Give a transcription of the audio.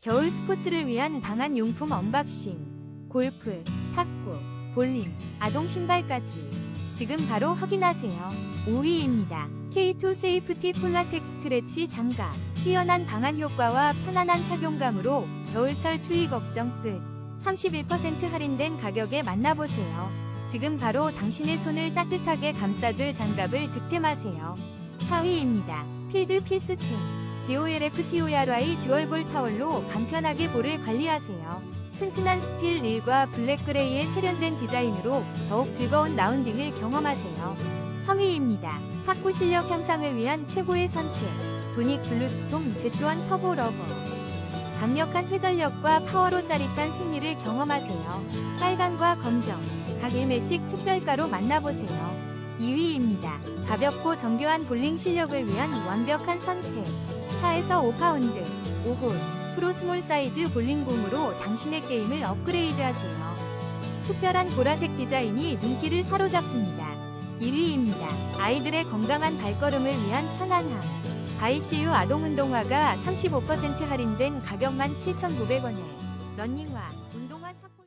겨울 스포츠를 위한 방한 용품 언박싱. 골프, 탁구, 볼링, 아동 신발까지. 지금 바로 확인하세요. 5위입니다. K2 세이프티 폴라텍 스트레치 장갑. 뛰어난 방한 효과와 편안한 착용감으로 겨울철 추위 걱정 끝. 31% 할인된 가격에 만나보세요. 지금 바로 당신의 손을 따뜻하게 감싸줄 장갑을 득템하세요. 4위입니다. 필드 필수템. GOLFTORY 듀얼볼 타월로 간편하게 볼을 관리하세요. 튼튼한 스틸 릴과 블랙 그레이의 세련된 디자인으로 더욱 즐거운 라운딩을 경험하세요. 3위입니다. 탁구 실력 향상을 위한 최고의 선택. 도닉 블루스톰 Z1 터보 러버. 강력한 회전력과 파워로 짜릿한 승리를 경험하세요. 빨강과 검정, 각 1매씩 특별가로 만나보세요. 2위입니다. 가볍고 정교한 볼링 실력을 위한 완벽한 선택. 4에서 5파운드, 5홀, 프로 스몰 사이즈 볼링공으로 당신의 게임을 업그레이드하세요. 특별한 보라색 디자인이 눈길을 사로잡습니다. 1위입니다. 아이들의 건강한 발걸음을 위한 편안함. 바이시유 아동운동화가 35% 할인된 가격만 7,900원에 러닝화, 운동화 착용